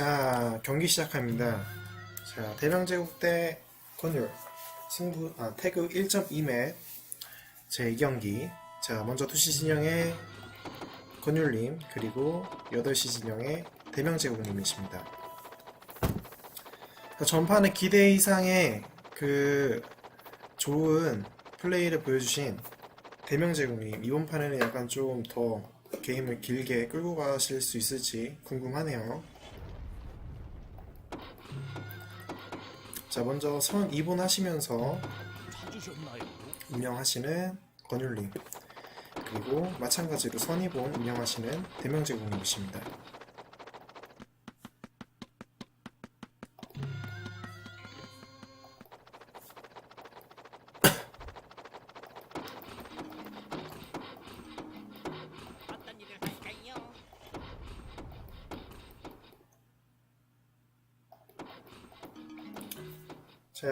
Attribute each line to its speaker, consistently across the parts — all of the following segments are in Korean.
Speaker 1: 자, 경기 시작합니다. 자, 대명제국 대 권율. 승부, 아, 태그 1.2맵. 제 2경기. 자, 먼저 2시 진영의 권율님, 그리고 8시 진영의 대명제국님이십니다. 자, 전판에 기대 이상의 그 좋은 플레이를 보여주신 대명제국님, 이번 판에는 약간 좀 더 게임을 길게 끌고 가실 수 있을지 궁금하네요. 자, 먼저 선 2분 하시면서? 운영하시는 권율님 그리고 마찬가지로 선 2분 운영하시는 대명제국님이십니다.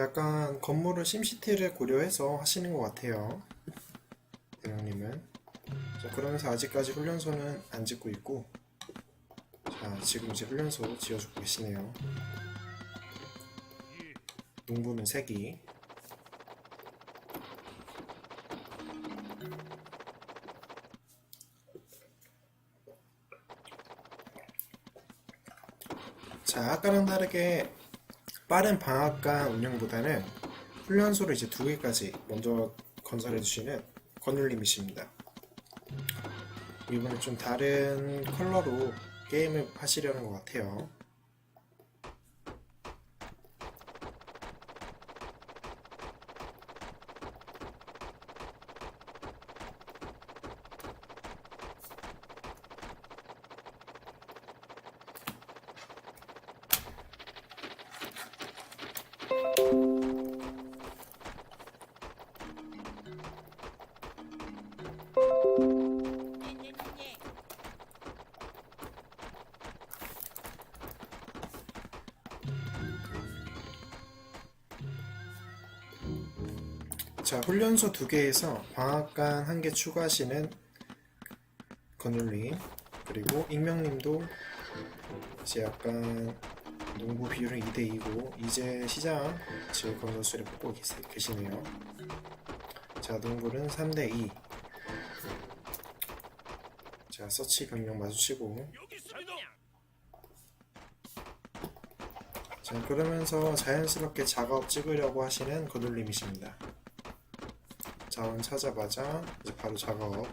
Speaker 1: 약간 건물을 심시티를 고려해서 하시는 것 같아요. 대명님은. 자, 그러면서 아직까지 훈련소는 안 짓고 있고, 자, 지금 이제 훈련소 지어주고 계시네요. 농부는 3기. 자, 아까랑 다르게 빠른 방앗간 운영보다는 훈련소를 이제 두 개까지 먼저 건설해 주시는 권율님이십니다. 이번에 좀 다른 컬러로 게임을 하시려는 것 같아요. 자, 훈련소 두 개에서 방앗간 한 개 추가하시는 건율님 그리고 익명님도 이제 약간 농구 비율은 2대2고 이제 시장 지을 건설수를 뽑고 계시- 계시네요. 자, 농구는 3대2 자, 서치 병력 마주치고. 자, 그러면서 자연스럽게 작업 찍으려고 하시는 거돌님이십니다. 자원 찾아마자 이제 바로 작업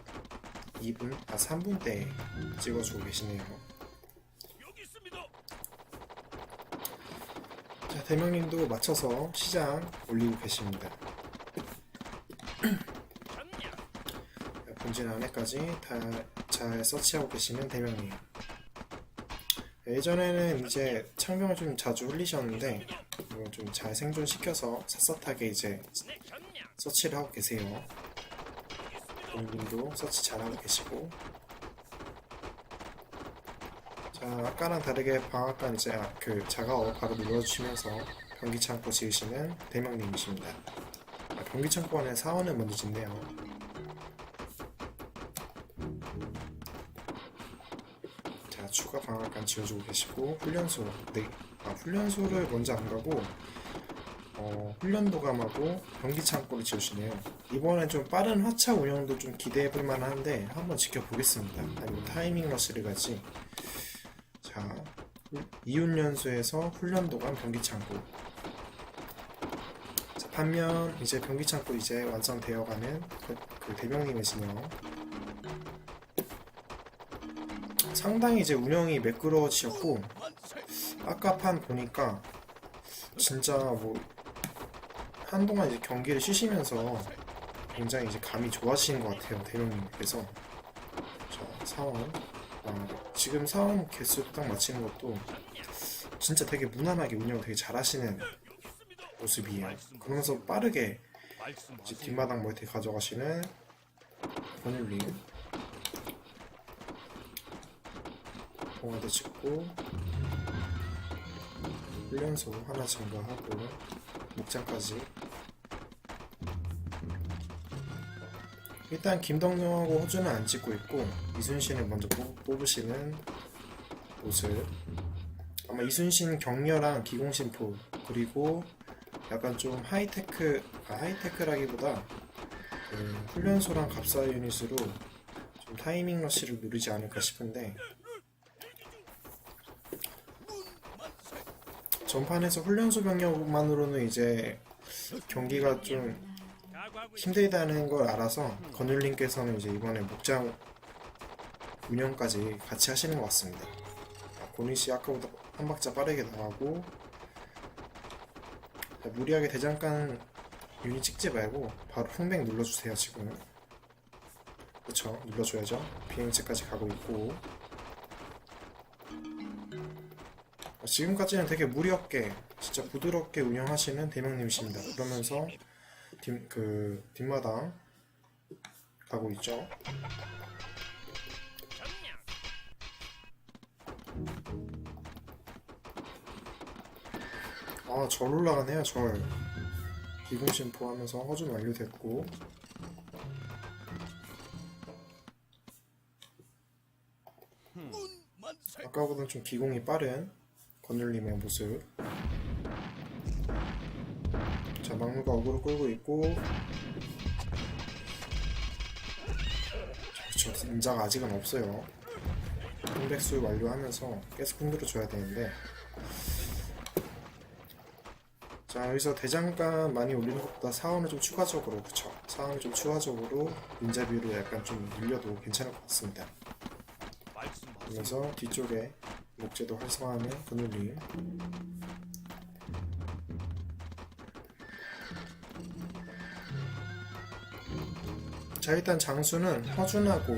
Speaker 1: 2분, 아 3분 때 찍어주고 계시네요. 자, 대명님도 맞춰서 시장 올리고 계십니다. 본진 안에까지 다 잘 서치하고 계시는 대명님. 예전에는 이제 창병을 좀 자주 흘리셨는데 이건 좀 잘 생존시켜서 샅샅하게 이제. 서치를 하고 계세요. 본인도 서치 잘하고 계시고 자 아까랑 다르게 방앗간 이제 아, 그 자가업 바로 눌러주시면서 변기 창고 지으시는 대명님이십니다. 아, 변기 창고 안에 사원을 먼저 짓네요. 자 추가 방앗간 지어주고 계시고 훈련소 네, 아, 훈련소를 먼저 안 가고 어, 훈련도 감하고 변기 창고를 지으시네요. 이번엔 좀 빠른 화차 운영도 좀 기대해볼 만한데 한번 지켜보겠습니다. 아니면 타이밍 러시를 가지. 자, 이훈련소에서 훈련도감 변기 창고. 자, 반면 이제 변기 창고 이제 완성되어가는 그, 그 대명님이시네요. 상당히 이제 운영이 매끄러워지셨고 아까 판 보니까 진짜 뭐 한동안 이제 경기를 쉬시면서 굉장히 이제 감이 좋아지신 것 같아요 대령님께서. 자 사원. 아, 지금 사원 개수 딱 맞히는 것도 진짜 되게 무난하게 운영 되게 잘하시는 모습이에요. 그러면서 빠르게 이제. 뒷마당 멀티 가져가시는 권율님. 동화도 찍고 훈련소 하나 증가하고 목장까지. 일단 김덕룡하고 호주는 안 찍고 있고 이순신을 먼저 뽑- 뽑으시는 모습 아마 이순신 격려랑 기공심포 그리고 약간 좀 하이테크 아, 하이테크라기보다 그 훈련소랑 갑사 유닛으로 좀 타이밍 러시를 누리지 않을까 싶은데 전판에서 훈련소 병력만으로는 이제 경기가 좀 힘들다는 걸 알아서 건율님께서는 이제 이번에 목장 운영까지 같이 하시는 것 같습니다. 고니씨 아까보다 한 박자 빠르게 나가고 자, 무리하게 대장간 유닛 찍지 말고 바로 풍백 눌러주세요 지금. 그쵸? 눌러줘야죠. 비행체까지 가고 있고 지금까지는 되게 무리 없게 진짜 부드럽게 운영하시는 대명님이십니다 그러면서 뒷, 그 뒷마당 가고 있죠. 아, 절 올라가네요, 절. 기공심포 하면서 허준 완료됐고. 아까보다는 좀 기공이 빠른 건율님의 모습. 자, 막루가 어그로 끌고 있고. 자, 그쵸. 인자가 아직은 없어요. 공백수 완료하면서 계속 흔들어줘야 되는데. 자 여기서 대장간 많이 올리는 것보다 사원을 좀 추가적으로 그쵸 사원을 좀 추가적으로 인자비로 약간 좀 늘려도 괜찮을 것 같습니다 그러면서 뒤쪽에 목재도 활성화하는 근울림 자 일단 장수는 허준하고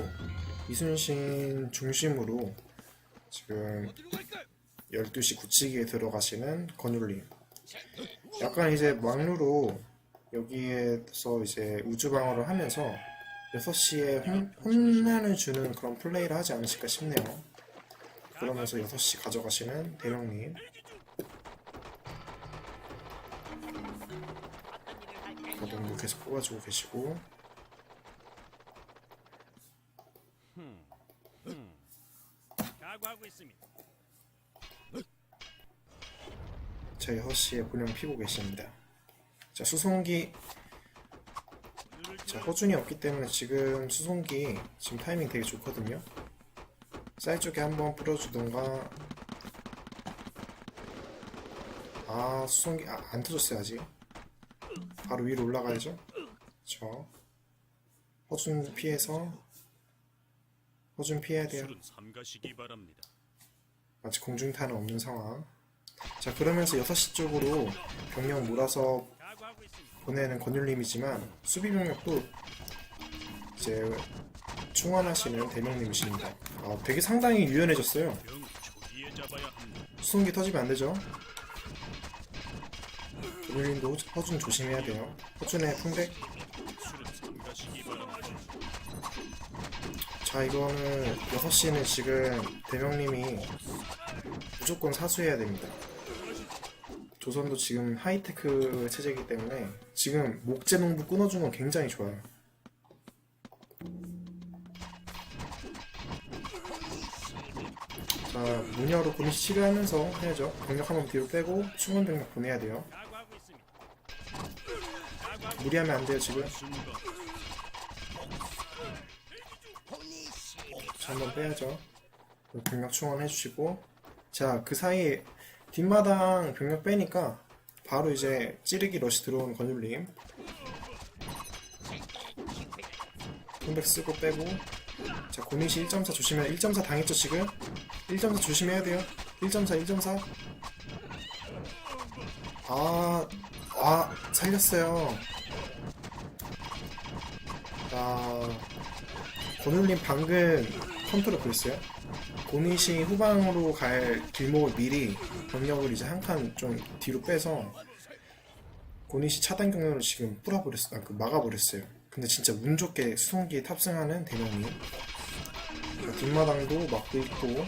Speaker 1: 이순신 중심으로 지금 12시 굳히기에 들어가시는 건율님 약간 이제 막루로 여기에서 이제 우주방어를 하면서 6시에 혼, 혼란을 주는 그런 플레이를 하지 않으실까 싶네요. 그러면서 6시 가져가시는 대령님. 거동도 계속 뽑아주고 계시고.
Speaker 2: 각오하고 있습니다.
Speaker 1: 자 6시에 본영 피고 계십니다. 자 수송기 자 허준이 없기 때문에 지금 수송기 지금 타이밍 되게 좋거든요. 쌀 쪽에 한번 뿌려주던가 아 수송기 아, 안 터졌어요 아직 바로 위로 올라가야죠. 저 허준 피해서 허준 피해야 돼요. 아직 공중탄은 없는 상황. 자 그러면서 6시 쪽으로 병력 몰아서. 보내는 권율님이지만 수비 병력도 이제 충원하시는 대명님이십니다. 아, 되게 상당히 유연해졌어요. 수송기 터지면 안 되죠. 권율님도 허준 조심해야 돼요. 허준의 풍백. 자 이거는 6시는 지금 대명님이 무조건 사수해야 됩니다. 조선도 지금 하이테크 체제이기 때문에 지금 목재 농부 끊어준 건 굉장히 좋아요. 자 문야로 본인 치료하면서 해야죠. 병력 한번 뒤로 빼고 충원 병력 보내야 돼요. 무리하면 안 돼요 지금. 자, 한번 빼야죠. 병력 충원 해주시고 자 그 사이에 뒷마당 병력 빼니까 바로 이제 찌르기 러시 들어온 건율님 공백 쓰고 빼고 자 고민시 1.4 조심해야 1.4 당했죠 지금 1.4 조심해야 돼요 1.4 1.4 아, 아, 살렸어요. 아, 권울님 방금 컨트롤 보였어요? 고니시 후방으로 갈 길목을 미리 병력을 이제 한 칸 좀 뒤로 빼서 고니시 차단 경로를 지금 풀어버렸어, 아, 그 막아버렸어요. 근데 진짜 운 좋게 수송기에 탑승하는 대명이 자, 뒷마당도 막고 있고.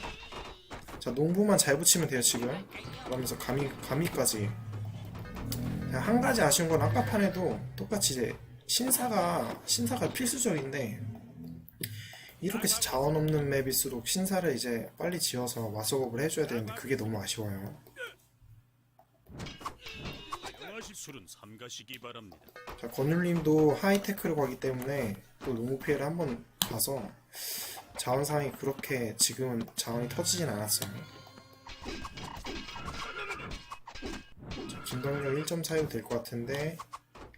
Speaker 1: 자 농부만 잘 붙이면 돼요 지금. 그러면서 가미 가미까지. 그냥 한 가지 아쉬운 건 아까 판에도 똑같이 이제 신사가 신사가 필수적인데 이렇게 자원 없는 맵일수록 신사를 이제 빨리 지어서 마속업을 해줘야 되는데 그게 너무 아쉬워요. 자, 건율님도 하이테크로 가기 때문에 또 노무 피해를 한번 가서 자원 상황이 그렇게 지금은 자원이 터지진 않았어요. 자, 김동력 1.4도 될 것 같은데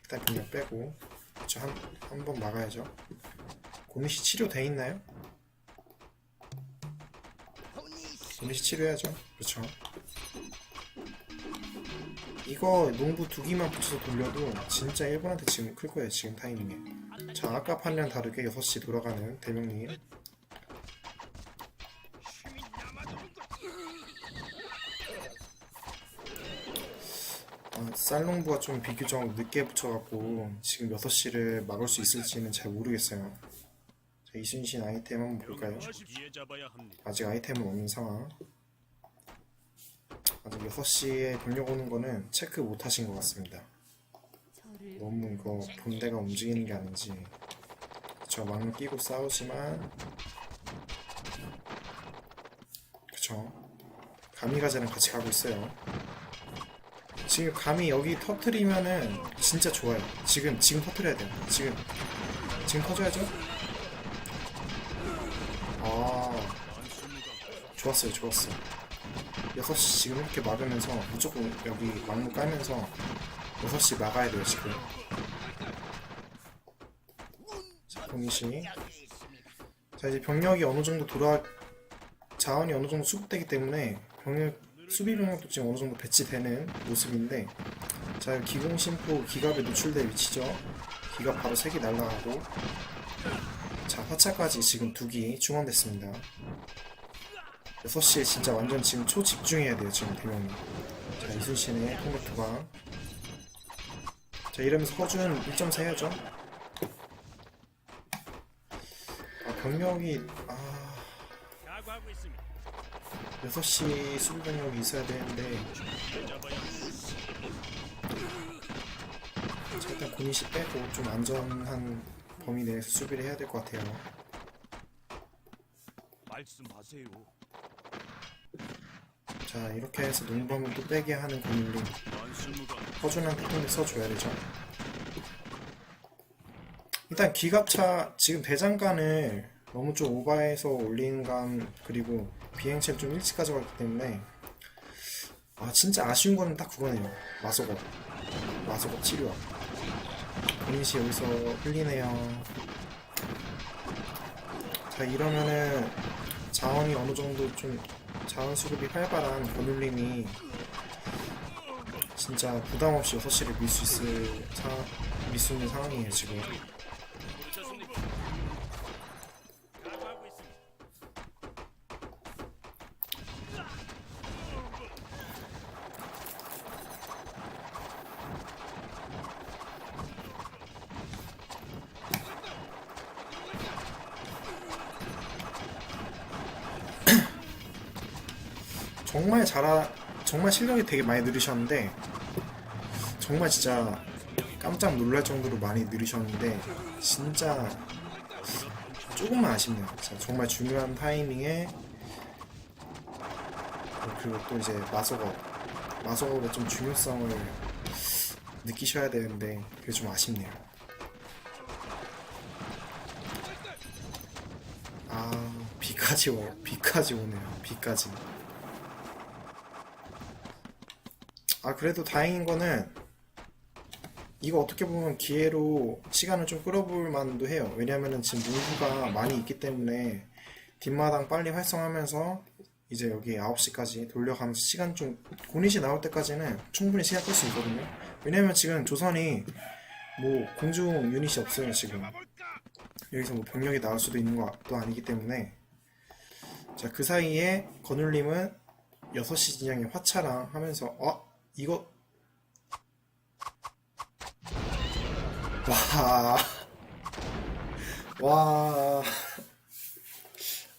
Speaker 1: 일단 그냥 빼고 그쵸 한 한 번 막아야죠. 고니씨 치료돼 있나요? 고니씨 치료해야죠. 그렇죠. 이거 농부 두 기만 붙여서 돌려도 진짜 일본한테 지금 클 거예요 지금 타이밍에 자 아까 판이랑 다르게 6시 돌아가는 대명님 아, 쌀농부가 좀 비교적 늦게 붙여갖고 지금 6시를 막을 수 있을지는 잘 모르겠어요 자 이순신 아이템 한번 볼까요? 아직 아이템은 없는 상황. 아직 6시에 병력 오는 거는 체크 못 하신 것 같습니다. 너무 이거 본대가 움직이는 게 아닌지. 그쵸, 막루 끼고 싸우지만. 그쵸. 가미가제랑 같이 가고 있어요. 지금 감이 여기 터트리면은 진짜 좋아요. 지금, 지금 터트려야 돼요. 지금. 지금 터져야죠? 아. 좋았어요, 좋았어요. 6시 지금 이렇게 막으면서 무조건 여기 막무 깔면서 6시 막아야 돼요, 지금. 자, 공이시. 자, 이제 병력이 어느 정도 돌아, 자원이 어느 정도 수급되기 때문에 병력, 수비 병력도 지금 어느 정도 배치되는 모습인데, 자, 기공 심포 기갑에 노출될 위치죠. 기갑 바로 3개 날라가고, 자, 화차까지 지금 두기 중원됐습니다. 6시에 진짜 완전 지금 초집중해야 돼요 지금 대명이 자 이순신의 통곡 투방 자 이러면서 허준 1.4 해야죠 아 병력이 아
Speaker 2: 각오하고 있습니다.
Speaker 1: 6시 수비 병력이 있어야 되는데. 자, 일단 고니시 빼고 좀 안전한 범위 내에서 수비를 해야 될 것 같아요
Speaker 3: 말씀하세요.
Speaker 1: 자 이렇게 해서 농범을 또 빼게 하는
Speaker 3: 만수무강
Speaker 1: 허준한테 통을 써줘야 되죠. 일단 기갑차 지금 대장간을 너무 좀 오버해서 올리는 감 그리고 비행체를 좀 일찍 가져갔기 때문에 아 진짜 아쉬운 거는 딱 그거네요. 마소업 마소업 치료. 본인씨 여기서 흘리네요. 자 이러면은 자원이 어느 정도 좀 자원 수급이 활발한 권율님이 진짜 부담 없이 6시를 밀 수 있을 사, 밀수 있는 상황이에요 지금 정말 잘하 정말 실력이 되게 많이 늘으셨는데 정말 진짜 깜짝 놀랄 정도로 많이 늘으셨는데 진짜 조금만 아쉽네요. 정말 중요한 타이밍에 그리고 또 이제 마소업 마소업의 좀 중요성을 느끼셔야 되는데 그게 좀 아쉽네요. 아 비까지 오 비까지 오네요. 비까지 아 그래도 다행인 거는 이거 어떻게 보면 기회로 시간을 좀 끌어볼 만도 해요. 왜냐면은 지금 농구가 많이 있기 때문에 뒷마당 빨리 활성하면서 이제 여기 9시까지 돌려가면서 시간 좀 고닛이 나올 때까지는 충분히 시간 끌 수 있거든요. 왜냐면 지금 조선이 뭐 공중 유닛이 없어요 지금. 여기서 뭐 병력이 나올 수도 있는 것도 아니기 때문에 자 그 사이에 건울님은 6시 진영의 화차랑 하면서 어? 이거 와. 와.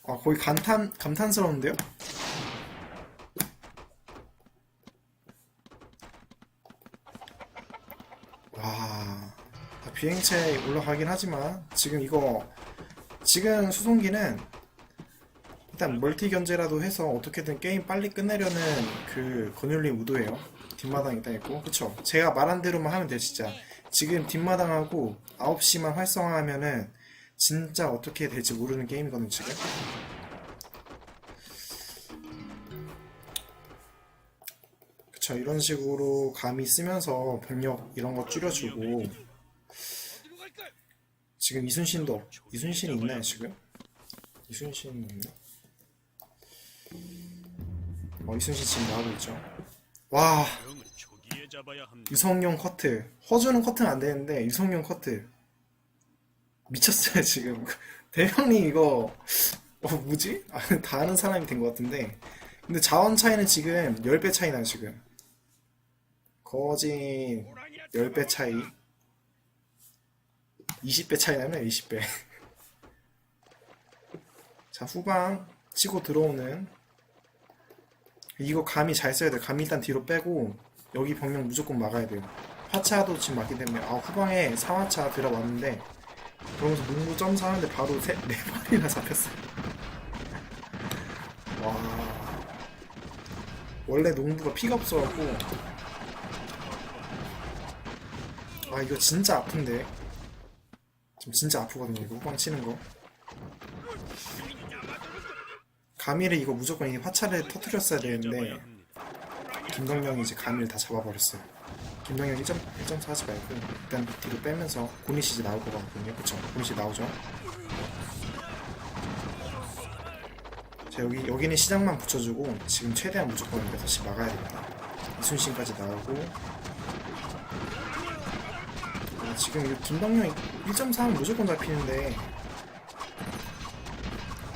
Speaker 1: 아, 거의 감탄, 감탄스러운데요? 와. 비행체에 올라가긴 하지만, 지금 이거 지금 수송기는 일단 멀티 견제라도 해서 어떻게든 게임 빨리 끝내려는 그 권율림 의도예요. 뒷마당 일단 있고 그쵸? 제가 말한 대로만 하면 돼요 진짜. 지금 뒷마당하고 9시만 활성화하면은 진짜 어떻게 될지 모르는 게임이거든 지금. 그쵸 이런 식으로 감이 쓰면서 병력 이런 거 줄여주고 지금 이순신도 없- 이순신이 있나요 지금? 이순신이 있나? 어 이순신 지금 나오고 있죠 와 유성용 커트. 허주는 커트는 안 되는데 유성용 커트. 미쳤어요 지금. 대형님 이거 어 뭐지? 아, 다 아는 사람이 된 것 같은데. 근데 자원 차이는 지금 10배 차이 나요 지금. 거진 10배 차이. 20배 차이 나면 20배. 자 후방 치고 들어오는. 이거 감이 잘 써야 돼요 감이 일단 뒤로 빼고 여기 병력 무조건 막아야 돼요. 화차도 지금 맞기 때문에. 아 후방에 4화차 들어왔는데 그러면서 농구 점사하는데 바로 세, 네 마리나 잡혔어요. 와. 원래 농부가 피가 없어갖고. 아 이거 진짜 아픈데. 지금 진짜 아프거든요 이거 후방 치는 거. 가미를 이거 무조건 이 화차를 터트렸어야 되는데. 김동영이 이제 가미를 다 잡아버렸어요. 김동영 1점, 1점 하지 말고 일단 뒤로 빼면서 고니시즈 나올 것 같거든요. 그쵸? 고니시 나오죠? 자 여기 여기는 시장만 붙여주고 지금 최대한 무조건 6시 막아야 됩니다. 이순신까지 나오고. 아, 지금 이거 김동영 1.4는 무조건 잡히는데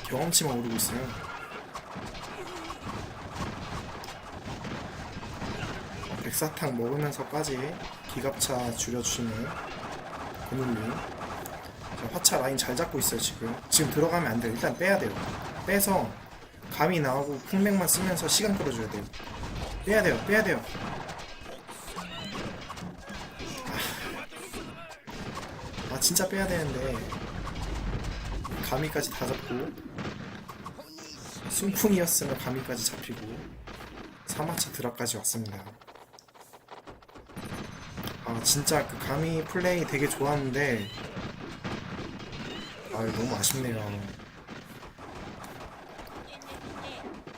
Speaker 1: 경험치만 오르고 있어요 백사탕 먹으면서까지 기갑차 줄여주시는 고눌님. 자, 화차 라인 잘 잡고 있어요 지금. 지금 들어가면 안 돼요. 일단 빼야 돼요. 빼서 감이 나오고 풍맥만 쓰면서 시간 끌어줘야 돼요. 빼야 돼요 빼야 돼요. 아, 아 진짜 빼야 되는데. 감이까지 다 잡고. 순풍이었으면 감이까지 잡히고. 3화차 드랍까지 왔습니다 아 진짜 그 감히 플레이 되게 좋았는데. 아 너무 아쉽네요.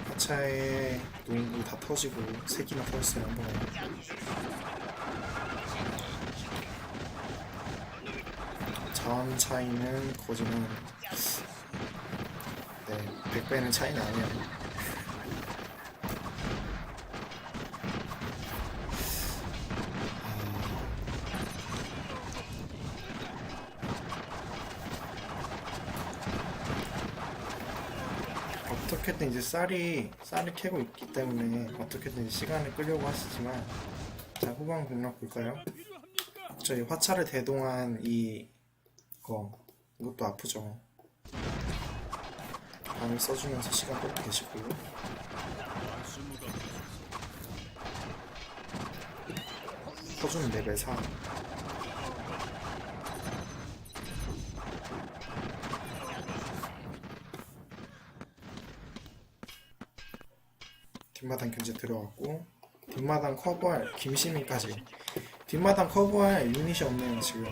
Speaker 1: 하차에 농구 다 터지고 색이나 터졌어요 한 번에. 자원 차이는 거지만 네 100배는 차이는 아니에요 어떻게든 이제 쌀이 쌀을 캐고 있기 때문에 어떻게든 시간을 끌려고 하시지만 자 후방 공략 볼까요? 저희 화차를 대동한 이 거 이것도 아프죠. 밤을 써주면서 시간 끌고 계시고요. 퍼주는 레벨 4. 뒷마당 견제 들어갔고 뒷마당 커버할 김시민까지. 뒷마당 커버할 유닛이 없네요 지금